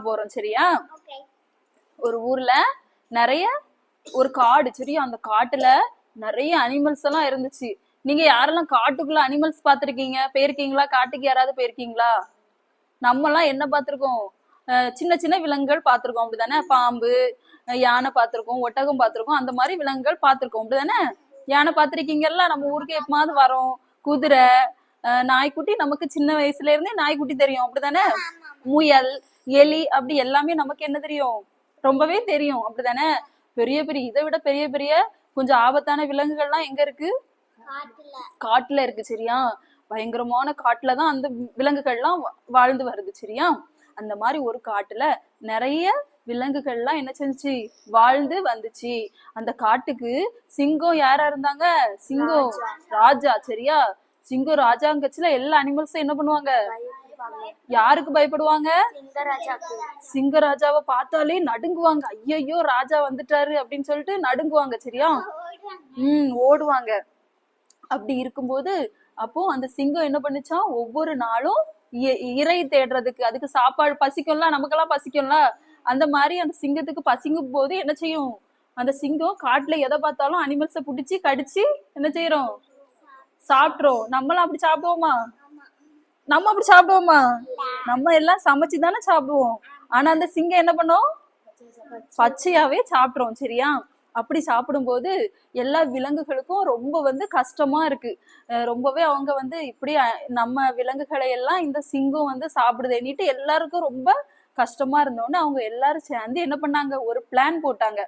பார்க்க போறோம் சரியா? ஒரு ஊர்ல நிறைய ஒரு காடு சரியா? அந்த காட்டுல நிறைய அனிமல்ஸ் எல்லாம் இருந்துச்சு. நீங்க யாரெல்லாம் காட்டுக்குள்ள அனிமல்ஸ் பார்த்திருக்கீங்க? போயிருக்கீங்களா? காட்டுக்கு யாராவது போயிருக்கீங்களா? நம்ம எல்லாம் என்ன பார்த்திருக்கோம்? சின்ன சின்ன விலங்குகள் பார்த்திருக்கோம் அப்படிதானே? பாம்பு யானை பார்த்திருக்கோம் ஒட்டகம் பார்த்திருக்கோம் அந்த மாதிரி விலங்குகள் பார்த்திருக்கோம் அப்படிதானே? யானை பார்த்திருக்கீங்கல்ல நம்ம ஊருக்கு எப்பமாவது வரோம். குதிரை நாய்க்குட்டி நமக்கு சின்ன வயசுல இருந்தே நாய்க்குட்டி தெரியும். அப்படிதானே முயல் எலி அப்படி எல்லாமே நமக்கு என்ன தெரியும்? ரொம்பவே தெரியும். அப்படிதானே பெரிய பெரிய இதை விட பெரிய பெரிய கொஞ்சம் ஆபத்தான விலங்குகள்லாம் எங்க இருக்கு? காட்டுல. இருக்கு சரியா? பயங்கரமான காட்டுல தான் அந்த விலங்குகள்லாம் வாழ்ந்து வருது சரியா? அந்த மாதிரி ஒரு காட்டுல நிறைய விலங்குகள்லாம் என்ன செஞ்சுச்சு? வாழ்ந்து வந்துச்சு. அந்த காட்டுக்கு சிங்கம் யாரா இருந்தாங்க? சிங்கம். ராஜா சரியா? சிங்கம் ராஜாங்கச்சுல எல்லா அனிமல்ஸும் என்ன பண்ணுவாங்க? யாருக்கு பயப்படுவாங்க? சிங்கராஜாவை பார்த்தாலே நடுங்குவாங்க. ஐயையோ ராஜா வந்துட்டாரு அப்படின்னு சொல்லிட்டு நடுங்குவாங்க சரியா? ம் ஓடுவாங்க. அப்படி இருக்கும்போது அப்போ அந்த சிங்கம் என்ன பண்ணுச்சான் ஒவ்வொரு நாளும் இ- இரை தேடுறதுக்கு அதுக்கு சாப்பாடு பசிக்கும்ல நமக்கெல்லாம் பசிக்கும்ல அந்த மாதிரி அந்த சிங்கத்துக்கு பசிங்கும் போது என்ன செய்யும்? அந்த சிங்கம் காட்டுல எதை பார்த்தாலும் அனிமல்ஸை பிடிச்சி கடிச்சு என்ன செய்யறோம் சாப்பிட்றோம். நம்மளாம் அப்படி சாப்பிடுவோமா? நம்ம அப்படி சாப்பிடுவோமா? நம்ம எல்லாம் சமைச்சு தானே சாப்பிடுவோம். ஆனா அந்த சிங்கம் என்ன பண்ணோம்? பச்சையாவே சாப்பிட்றோம் சரியா? அப்படி சாப்பிடும்போது எல்லா விலங்குகளுக்கும் ரொம்ப வந்து கஷ்டமா இருக்கு. ரொம்பவே அவங்க வந்து இப்படி நம்ம விலங்குகளை எல்லாம் இந்த சிங்கம் வந்து சாப்பிடுதேன்னுட்டு எல்லாருக்கும் ரொம்ப கஷ்டமா இருந்தோன்னு அவங்க எல்லாரும் சேர்ந்து என்ன பண்ணாங்க? ஒரு பிளான் போட்டாங்க.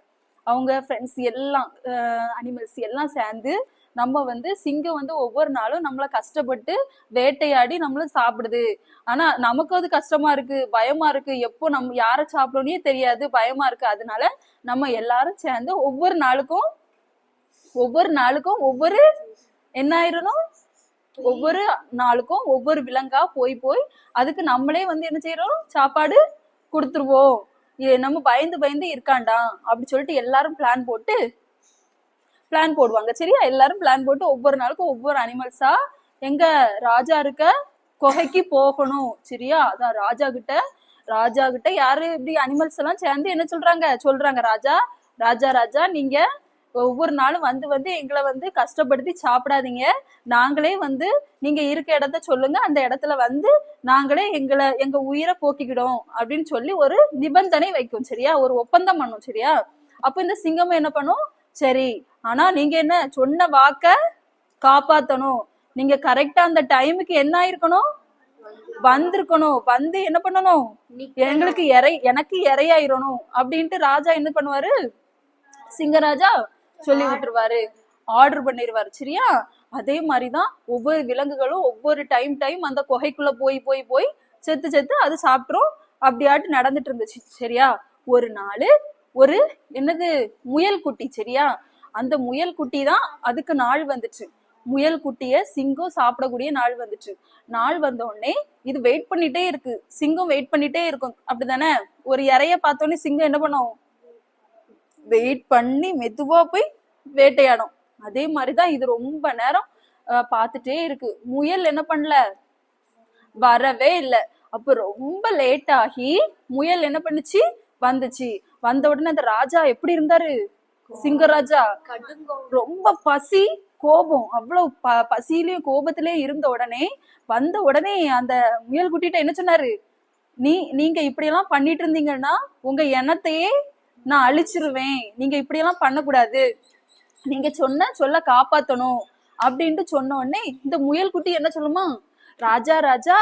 அவங்க ஃப்ரெண்ட்ஸ் எல்லாம் அனிமல்ஸ் எல்லாம் சேர்ந்து நம்ம வந்து சிங்கம் வந்து ஒவ்வொரு நாளும் நம்மள கஷ்டப்பட்டு வேட்டையாடி நம்மள சாப்பிடுது. ஆனா நமக்கு அது கஷ்டமா இருக்கு பயமா இருக்கு. எப்போ நம்ம யாரை சாப்பிடணும்னே தெரியாது பயமா இருக்கு. அதனால நம்ம எல்லாரும் சேர்ந்து ஒவ்வொரு நாளுக்கும் ஒவ்வொரு நாளுக்கும் ஒவ்வொரு என்ன ஆயிரணும்? ஒவ்வொரு நாளுக்கும் ஒவ்வொரு விலங்கா போய் போய் அதுக்கு நம்மளே வந்து என்ன செய்யறோம்? சாப்பாடு கொடுத்துருவோம். நம்ம பயந்து பயந்து இருக்காண்டா அப்படி சொல்லிட்டு எல்லாரும் பிளான் போட்டு பிளான் போடுவாங்க. சரியா? எல்லாரும் பிளான் போட்டு ஒவ்வொரு நாளுக்கும் ஒவ்வொரு அனிமல்ஸா எங்க ராஜா இருக்க குகைக்கு போகணும். சரியா? அதான் ராஜா கிட்ட ராஜா கிட்ட யாரு இப்படி அனிமல்ஸ் எல்லாம் சேர்ந்து என்ன சொல்றாங்க? சொல்றாங்க ராஜா ராஜா ராஜா நீங்க ஒவ்வொரு நாளும் வந்து வந்து எங்களை வந்து கஷ்டப்படுத்தி சாப்பிடாதீங்க. நாங்களே வந்து நீங்க இருக்க இடத்த சொல்லுங்க. அந்த இடத்துல வந்து நாங்களே எங்களை எங்க உயிரை போக்கிக்கிடும் அப்படின்னு சொல்லி ஒரு நிபந்தனை வைக்கும். சரியா? ஒரு ஒப்பந்தம் பண்ணும். சரியா? அப்ப இந்த சிங்கம் என்ன பண்ணும்? சரி ஆனா நீங்க என்ன சொன்ன வாக்க காப்பாத்தணும். நீங்க கரெக்டா அந்த டைமுக்கு என்ன ஆயிருக்கணும்? வந்திருக்கணும். வந்து என்ன பண்ணணும்? எங்களுக்கு இறை எனக்கு இறையாயிரணும் அப்படின்ட்டு ராஜா என்ன பண்ணுவாரு? சிங்கராஜா சொல்லி விட்டுருவாரு. ஆர்டர் பண்ணிருவாரு சரியா? அதே மாதிரிதான் ஒவ்வொரு விலங்குகளும் ஒவ்வொரு டைம் டைம் அந்த குகைக்குள்ள போய் போய் போய் செத்து செத்து அது சாப்பிட்ரும் அப்படியாட்டு நடந்துட்டு இருந்துச்சு சரியா? ஒரு நாள் ஒரு என்னது முயல் குட்டி சரியா? அந்த முயல் குட்டி தான் அதுக்கு நாள் வந்துச்சு. முயல் குட்டிய சிங்கம் சாப்பிடக்கூடிய நாள் வந்துச்சு. நாள் வந்த உடனே இது வெயிட் பண்ணிட்டே இருக்கு. சிங்கம் வெயிட் பண்ணிட்டே இருக்கும். அப்படிதானே ஒரு இறைய பார்த்தோன்னே சிங்கம் என்ன பண்ணும்? வெயிட் பண்ணி மெதுவா போய் வேட்டையாடும். அதே மாதிரிதான் இது ரொம்ப நேரம் அஹ், பார்த்துட்டே இருக்கு. முயல் என்ன பண்ணல? வரவே இல்லை. அப்ப ரொம்ப லேட் ஆகி முயல் என்ன பண்ணுச்சு? வந்துச்சு. வந்த உடனே அந்த ராஜா எப்படி இருந்தாரு? சிங்கராஜா ரொம்ப பசி கோபம். அவ்வளவு ப பசியிலயும் கோபத்திலயும் இருந்த உடனே வந்த உடனே அந்த முயல் குட்டிட்ட என்ன சொன்னாரு? நீ நீங்க இப்படியெல்லாம் பண்ணிட்டு இருந்தீங்கன்னா உங்க எண்ணத்தையே நான் அழிச்சிருவேன். நீங்க இப்படியெல்லாம் பண்ணக்கூடாது. நீங்க சொன்ன சொல்ல காப்பாத்தணும். அப்படின்ட்டு சொன்ன உடனே இந்த முயல் குட்டி என்ன சொல்லுமா? ராஜா ராஜா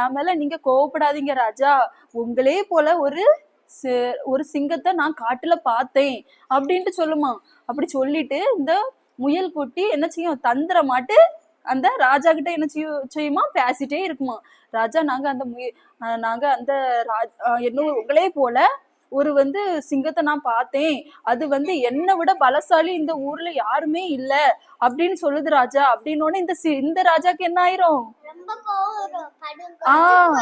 என் மேல நீங்க கோவப்படாதீங்க ராஜா. உங்களே போல ஒரு ஒரு சிங்கத்தை நான் காட்டுல பார்த்தேன் அப்படின்ட்டு சொல்லுமா. அப்படி சொல்லிட்டு இந்த முயல் குட்டி என்ன செய்யும் தந்திரமாட்டு அந்த ராஜா கிட்ட என்ன செய்யும் செய்யுமா? பேசிட்டே இருக்குமா. ராஜா நாங்க அந்த முய நாங்க அந்த ராஜ் என்ன உங்களே போல ஒரு வந்து சிங்கத்தை நான் பார்த்தேன். அது வந்து என்னை விட பலசாலி இந்த ஊர்ல யாருமே இல்ல அப்படின்னு சொல்லுது ராஜா. அப்படின்னு இந்த சி- இந்த ராஜாக்கு என்ன ஆயிரும்? ரொம்ப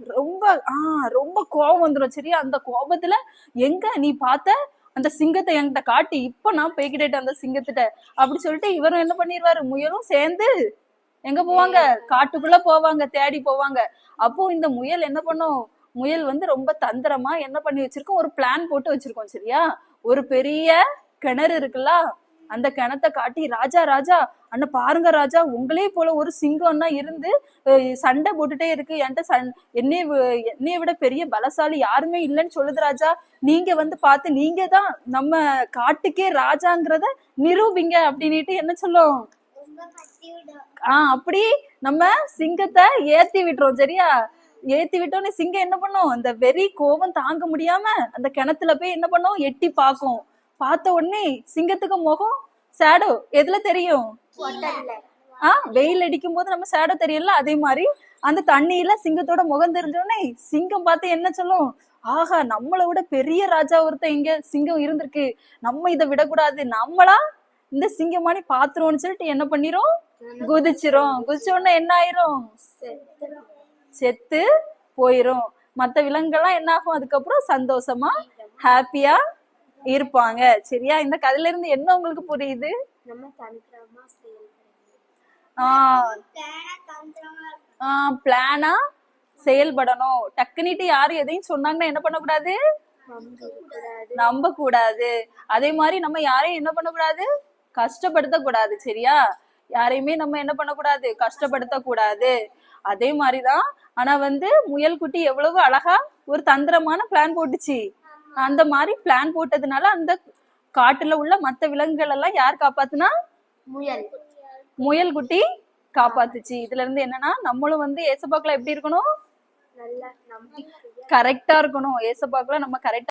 ரொம்ப ஆ ரொம்ப கோபம் வந்துடும் சரியா? அந்த கோபத்துல எங்க நீ பார்த்த அந்த சிங்கத்தை என்கிட்ட காட்டி இப்ப நான் போய்கிட்டேன் அந்த சிங்கத்திட்ட அப்படி சொல்லிட்டு இவரும் என்ன பண்ணிடுவாரு முயலும் சேர்ந்து எங்க போவாங்க? காட்டுக்குள்ள போவாங்க தேடி போவாங்க. அப்போ இந்த முயல் என்ன பண்ணும்? முயல் வந்து ரொம்ப தந்திரமா என்ன பண்ணி வச்சிருக்கோம்? ஒரு பிளான் போட்டு வச்சிருக்கோம் சரியா? ஒரு பெரிய கிணறு இருக்குல்ல? அந்த கிணத்தை காட்டி ராஜா ராஜா அண்ணா பாருங்க ராஜா உங்களே போல ஒரு சிங்கம்னா இருந்து சண்டை போட்டுட்டே இருக்கு. என்கிட்ட சண் என்னைய வி- என்னைய விட பெரிய பலசாலி யாருமே இல்லைன்னு சொல்லுது ராஜா. நீங்க வந்து பார்த்து நீங்க தான் நம்ம காட்டுக்கே ராஜாங்கிறத நிரூபிங்க அப்படின்னுட்டு என்ன சொல்லும்? ஆஹ் அப்படி நம்ம சிங்கத்தை ஏத்தி விட்டுறோம் சரியா? ஏத்தி விட்டோன்னே சிங்கம் என்ன பண்ணும்? அந்த வெறி கோபம் தாங்க முடியாம அந்த கிணத்துல போய் என்ன பண்ணும்? எட்டி பார்க்கும். பார்த்த உடனே சிங்கத்துக்கு முகம் சேடோ எதுல தெரியும்? ஹோட்டல்ல ஆ வெயில் அடிக்கும் போது நம்ம சேடோ தெரியல. அதே மாதிரி அந்த தண்ணியில சிங்கத்தோட முகம் தெரிஞ்ச உடனே சிங்கம் பார்த்து என்ன சொல்லும்? ஆஹா நம்மளை விட பெரிய ராஜா ஒருத்தன் இங்க சிங்கம் இருந்திருக்கு. நம்ம இதை விடக்கூடாது. நம்மளா இந்த சிங்கமானி பாத்துருவோம்னு சொல்லிட்டு என்ன பண்ணிரும்? குதிச்சிரும். குதிச்ச உடனே என்ன ஆயிரும்? செத்து போயிரும். மத்த விலங்குகள்லாம் என்ன ஆகும்? அதுக்கப்புறம் சந்தோஷமா ஹாப்பியா இருப்பாங்க. சரியா? இந்த கதையில இருந்து என்ன உங்களுக்கு புரியுது? பிளானா செயல்படணும். டக்குனிட்டு யாரும் எதையும் சொன்னாங்கன்னா என்ன பண்ணக்கூடாது? நம்ப கூடாது அதே மாதிரி நம்ம யாரையும் என்ன பண்ணக்கூடாது? கஷ்டப்படுத்த கூடாது சரியா? யாரையுமே நம்ம என்ன பண்ணக்கூடாது? கஷ்டப்படுத்த கூடாது அதே மாதிரிதான் ஆனா வந்து முயல் குட்டி எவ்வளவு அழகா ஒரு தந்திரமான பிளான் போட்டுச்சு. அந்த மாதிரி பிளான் போட்டதுனால அந்த காட்டுல உள்ள மத்த விலங்குகள் எல்லாம் யார் காப்பாத்துனா? முயல். முயல் குட்டி காப்பாத்துச்சு. இதுல இருந்து என்னன்னா நம்மளும் வந்து ஏசப்பாக்குல எப்படி இருக்கணும்? கரெக்டா இருக்கணும். ஏசப்பாக்குல நம்ம கரெக்டா